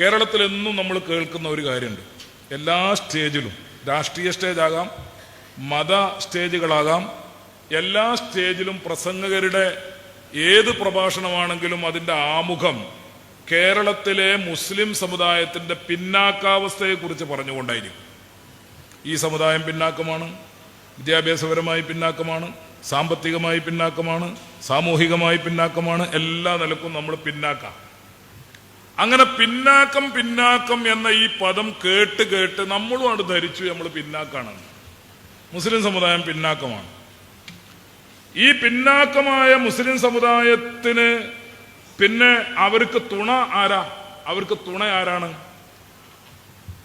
കേരളത്തിൽ എന്നും നമ്മൾ കേൾക്കുന്ന ഒരു കാര്യമുണ്ട്. എല്ലാ സ്റ്റേജിലും രാഷ്ട്രീയ സ്റ്റേജാകാം മത സ്റ്റേജുകളാകാം എല്ലാ സ്റ്റേജിലും പ്രസംഗകരുടെ ഏത് പ്രഭാഷണമാണെങ്കിലും അതിന്റെ ആമുഖം കേരളത്തിലെ മുസ്ലിം സമുദായത്തിന്റെ പിന്നാക്കാവസ്ഥയെക്കുറിച്ച് പറഞ്ഞുകൊണ്ടായിരിക്കും. ഈ സമുദായം പിന്നാക്കമാണ് വിദ്യാഭ്യാസപരമായി പിന്നാക്കമാണ് സാമ്പത്തികമായി പിന്നാക്കമാണ് സാമൂഹികമായി പിന്നാക്കമാണ് എല്ലാ നിലക്കും നമ്മൾ പിന്നാക്കാം. അങ്ങനെ പിന്നാക്കം പിന്നാക്കം എന്ന ഈ പദം കേട്ട് കേട്ട് നമ്മളും അത് ധരിച്ചു നമ്മൾ പിന്നാക്കാണ്. മുസ്ലിം സമുദായം പിന്നാക്കമാണ്. ഈ പിന്നാക്കമായ മുസ്ലിം സമുദായത്തിന് പിന്നെ അവർക്ക് തുണ ആരാ? അവർക്ക് തുണ ആരാണ്?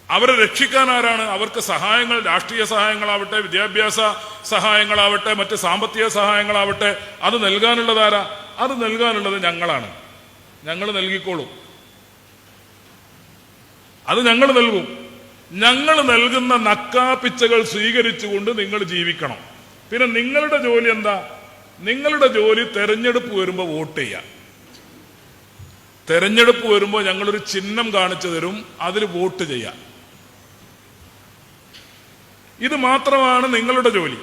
അവരെ രക്ഷിക്കാൻ ആരാണ്? അവർക്ക് സഹായങ്ങൾ രാഷ്ട്രീയ സഹായങ്ങളാവട്ടെ വിദ്യാഭ്യാസ സഹായങ്ങളാവട്ടെ മറ്റ് സാമ്പത്തിക സഹായങ്ങളാവട്ടെ അത് നൽകാനുള്ളത് ആരാ? അത് നൽകാനുള്ളത് ഞങ്ങളാണ്. ഞങ്ങൾ നൽകിക്കോളൂ. അത് ഞങ്ങൾ നൽകും. ഞങ്ങൾ നൽകുന്ന നക്കാപ്പിച്ചകൾ സ്വീകരിച്ചുകൊണ്ട് നിങ്ങൾ ജീവിക്കണം. പിന്നെ നിങ്ങളുടെ ജോലി എന്താ? നിങ്ങളുടെ ജോലി തെരഞ്ഞെടുപ്പ് വരുമ്പോൾ വോട്ട് ചെയ്യാം. തെരഞ്ഞെടുപ്പ് വരുമ്പോൾ ഞങ്ങളൊരു ചിഹ്നം കാണിച്ചു തരും അതിൽ വോട്ട് ചെയ്യാം. ഇത് മാത്രമാണ് നിങ്ങളുടെ ജോലി.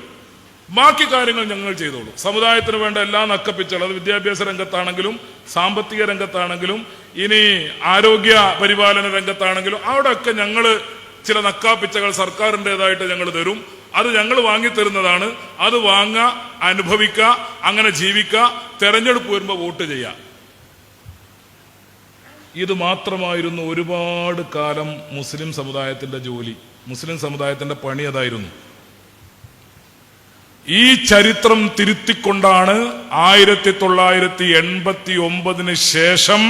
ബാക്കി കാര്യങ്ങൾ ഞങ്ങൾ ചെയ്തോളൂ. സമുദായത്തിന് വേണ്ട എല്ലാ നക്കപ്പിച്ചകൾ അത് വിദ്യാഭ്യാസ രംഗത്താണെങ്കിലും സാമ്പത്തിക രംഗത്താണെങ്കിലും ഇനി ആരോഗ്യ പരിപാലന രംഗത്താണെങ്കിലും അവിടെയൊക്കെ ഞങ്ങൾ ചില നക്കാപ്പിച്ചകൾ സർക്കാരിന്റെതായിട്ട് ഞങ്ങൾ തരും. അത് ഞങ്ങൾ വാങ്ങി വാങ്ങിത്തരുന്നതാണ്. അത് വാങ്ങുക അനുഭവിക്കുക അങ്ങനെ ജീവിക്കുക തെരഞ്ഞെടുപ്പ് വരുമ്പോൾ വോട്ട് ചെയ്യുക. ഇത് മാത്രമായിരുന്നു ഒരുപാട് കാലം മുസ്ലിം സമുദായത്തിന്റെ ജോലി. മുസ്ലിം സമുദായത്തിന്റെ പണി അതായിരുന്നു. ഈ ചരിത്രം തിരുത്തിക്കൊണ്ടാണ് ആയിരത്തി തൊള്ളായിരത്തി എൺപത്തി ഒമ്പതിന് ശേഷം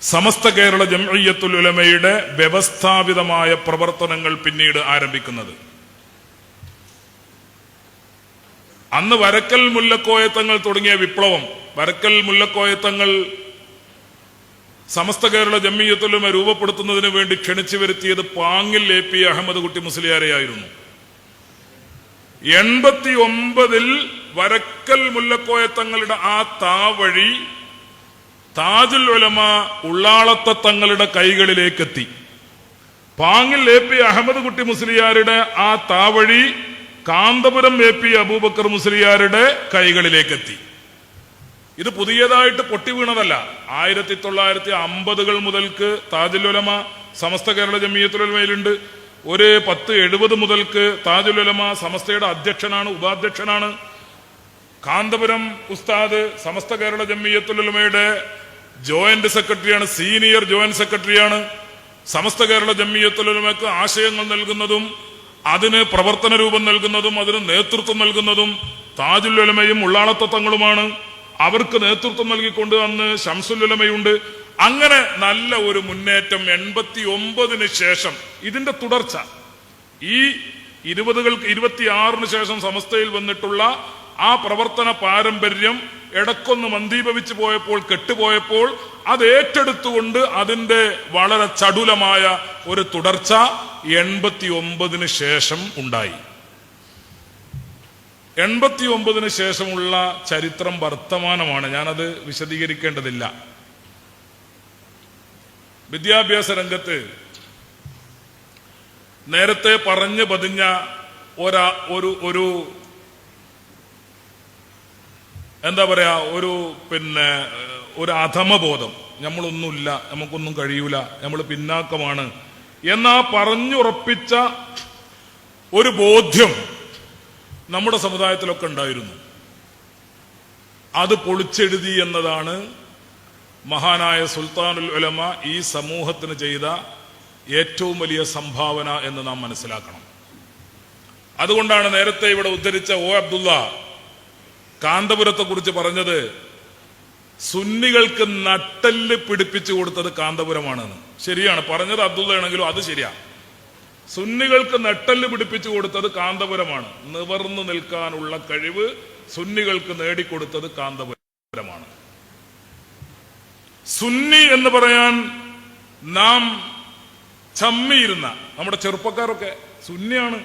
സമസ്ത കേരള ജംഇയ്യത്തുൽ ഉലമയുടെ വ്യവസ്ഥാപിതമായ പ്രവർത്തനങ്ങൾ പിന്നീട് ആരംഭിക്കുന്നത്. അന്ന് വരക്കൽ മുല്ലക്കോയത്തങ്ങൾ തുടങ്ങിയ വിപ്ലവം. വരക്കൽ മുല്ലക്കോയത്തങ്ങൾ സമസ്ത കേരള ജമ്മിയത്തുലമ രൂപപ്പെടുത്തുന്നതിന് വേണ്ടി ക്ഷണിച്ചു വരുത്തിയത് പാങ്ങിൽ എ പി അഹമ്മദ് കുട്ടി മുസ്ലിയാരെയായിരുന്നു. എൺപത്തി ഒമ്പതിൽ വരക്കൽ മുല്ലക്കോയത്തങ്ങളുടെ ആ താവഴി താജുൽ ഉലമ ഉള്ളാളത്ത തങ്ങളുടെ കൈകളിലേക്കെത്തി. പാങ്ങിൽ എ പി അഹമ്മദ് കുട്ടി മുസ്ലിയാരുടെ ആ താവഴി കാന്തപുരം എ പി അബൂബക്കർ മുസ്ലിയാരുടെ കൈകളിലേക്കെത്തി. ഇത് പുതിയതായിട്ട് പൊട്ടി വീണതല്ല. ആയിരത്തി തൊള്ളായിരത്തി അമ്പതുകൾ മുതൽക്ക് താജുൽ ഉലമ സമസ്ത കേരള ജമീയത്തുലമയിലുണ്ട് ഒരു പത്ത് എഴുപത് മുതൽക്ക് താജുൽ ഉലമ സമസ്തയുടെ അധ്യക്ഷനാണ് ഉപാധ്യക്ഷനാണ്. കാന്തപുരം ഉസ്താദ് സമസ്ത കേരള ജമ്മിയത്തുലമയുടെ ജോയിന്റ് സെക്രട്ടറിയാണ് സീനിയർ ജോയിന്റ് സെക്രട്ടറിയാണ്. സമസ്ത കേരള ജമ്മിയത്തുലമയ്ക്ക് ആശയങ്ങൾ നൽകുന്നതും അതിന് പ്രവർത്തന രൂപം നൽകുന്നതും അതിന് നേതൃത്വം നൽകുന്നതും താജുലുലമയും ഉള്ളാളത്തത്വങ്ങളുമാണ് അവർക്ക് നേതൃത്വം നൽകിക്കൊണ്ട് അന്ന് ഷംസുല്ലുലമയുണ്ട് അങ്ങനെ നല്ല ഒരു മുന്നേറ്റം എൺപത്തി ഒമ്പതിന് ശേഷം ഇതിന്റെ തുടർച്ച. ഈ ഇരുപതുകൾക്ക് ഇരുപത്തിയാറിന് ശേഷം സമസ്തയിൽ വന്നിട്ടുള്ള ആ പ്രവർത്തന പാരമ്പര്യം ഇടക്കൊന്ന് മന്ദീഭവിച്ചു പോയപ്പോൾ കെട്ടുപോയപ്പോൾ അത് ഏറ്റെടുത്തുകൊണ്ട് അതിന്റെ വളരെ ചടുലമായ ഒരു തുടർച്ച എൺപത്തി ഒമ്പതിന് ശേഷം ഉണ്ടായി. എൺപത്തി ഒമ്പതിന് ശേഷമുള്ള ചരിത്രം വർത്തമാനമാണ്. ഞാനത് വിശദീകരിക്കേണ്ടതില്ല. വിദ്യാഭ്യാസ രംഗത്ത് നേരത്തെ പറഞ്ഞു പതിഞ്ഞ ഒരാ ഒരു ഒരു എന്താ പറയാ ഒരു പിന്നെ ഒരു അധമബോധം. നമ്മളൊന്നുമില്ല നമുക്കൊന്നും കഴിയൂല നമ്മൾ പിന്നാക്കമാണ് എന്നാ പറഞ്ഞുറപ്പിച്ച ഒരു ബോധ്യം നമ്മുടെ സമുദായത്തിലൊക്കെ ഉണ്ടായിരുന്നു. അത് പൊളിച്ചെഴുതി എന്നതാണ് മഹാനായ സുൽത്താനുൽ ഉലമ ഈ സമൂഹത്തിന് ചെയ്ത ഏറ്റവും വലിയ സംഭാവന എന്ന് നാം മനസ്സിലാക്കണം. അതുകൊണ്ടാണ് നേരത്തെ ഇവിടെ ഉദ്ധരിച്ച ഒ അബ്ദുള്ള കാന്തപുരത്തെ കുറിച്ച് പറഞ്ഞത് സുന്നികൾക്ക് നട്ടൽ പിടിപ്പിച്ചു കൊടുത്തത് കാന്തപുരമാണെന്ന്. ശരിയാണ് പറഞ്ഞത് അബ്ദുള്ളയാണെങ്കിലും അത് ശരിയാ. സുന്നികൾക്ക് നട്ടൽ പിടിപ്പിച്ചു കൊടുത്തത് കാന്തപുരമാണ്. നിവർന്നു നിൽക്കാനുള്ള കഴിവ് സുന്നികൾക്ക് നേടിക്കൊടുത്തത് കാന്തപുരമാണ്. സുന്നി എന്ന് പറയാൻ നാം ചമ്മിയിരുന്ന നമ്മുടെ ചെറുപ്പക്കാരൊക്കെ സുന്നിയാണ്.